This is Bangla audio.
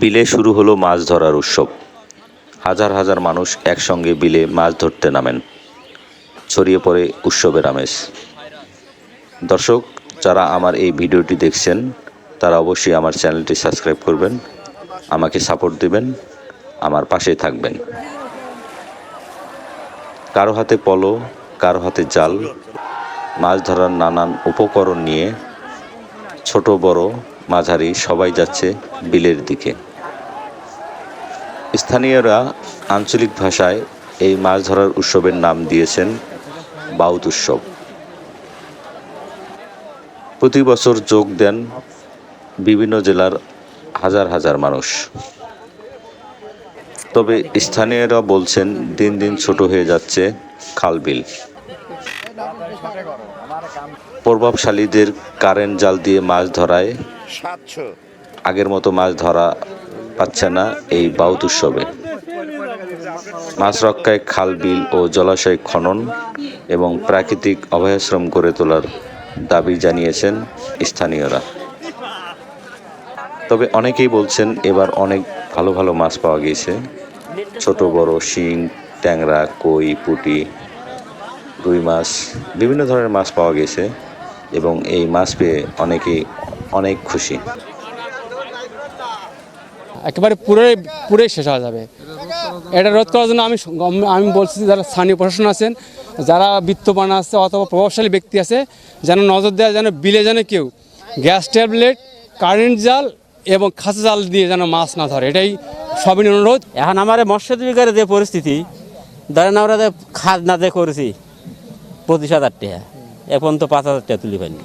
বিলে শুরু হলো মাছ ধরার উৎসব। হাজার হাজার মানুষ একসঙ্গে বিলে মাছ ধরতে নামেন। ছড়িয়ে পড়ে উৎসবের আমেজ। দর্শক, যারা আমার এই ভিডিওটি দেখছেন, তারা অবশ্যই আমার চ্যানেলটি সাবস্ক্রাইব করবেন, আমাকে সাপোর্ট দিবেন, আমার পাশে থাকবেন। কারও হাতে পলো, কারও হাতে জাল, মাছ ধরার নানান উপকরণ নিয়ে ছোট, বড় মাঝারি, সবাই যাচ্ছে বিলের দিকে। স্থানীয়রা আঞ্চলিক ভাষায় এই মাছ ধরার উৎসবের নাম দিয়েছেন বাউত উৎসব। প্রতি বছর যোগ দেন বিভিন্ন জেলার হাজার হাজার মানুষ। তবে স্থানীয়রা বলছেন, দিন দিন ছোট হয়ে যাচ্ছে খালবিল প্রভাবশালীদের কারেন্ট জাল দিয়ে মাছ ধরায় সাতশো। আগের মতো মাছ ধরা পাচ্ছে না এই বাউত উৎসবে। মাছ রক্ষায় খাল, বিল ও জলাশয় খনন এবং প্রাকৃতিক অভয়াশ্রম গড়ে তোলার দাবি জানিয়েছেন স্থানীয়রা। তবে অনেকেই বলছেন এবার অনেক ভালো ভালো মাছ পাওয়া গিয়েছে। ছোট, বড়, শিং, ট্যাংরা, কই, পুঁটি, রুই মাছ, বিভিন্ন ধরনের মাছ পাওয়া গেছে এবং এই মাছ পেয়ে অনেকেই অনেক খুশি। একেবারে পুরোই পুরোই শেষ হয়ে যাবে। এটা রোধ করার জন্য আমি আমি বলছি যারা স্থানীয় প্রশাসন আছেন যারা বিত্তবান আছে অথবা প্রভাবশালী ব্যক্তি আছে যেন নজর দেওয়া যেন বিলে যেন কেউ গ্যাস ট্যাবলেট কারেন্ট জাল এবং খাঁচা জাল দিয়ে যেন মাছ না ধরে। এটাই সবই অনুরোধ। এখন আমার এই মৎস্য জীবিকার যে পরিস্থিতি ধরেন আমরা যে খাজনা যে করেছি পঁচিশ হাজার টাকা। এখন তো পাঁচ হাজার টাকা তুলি পাইনি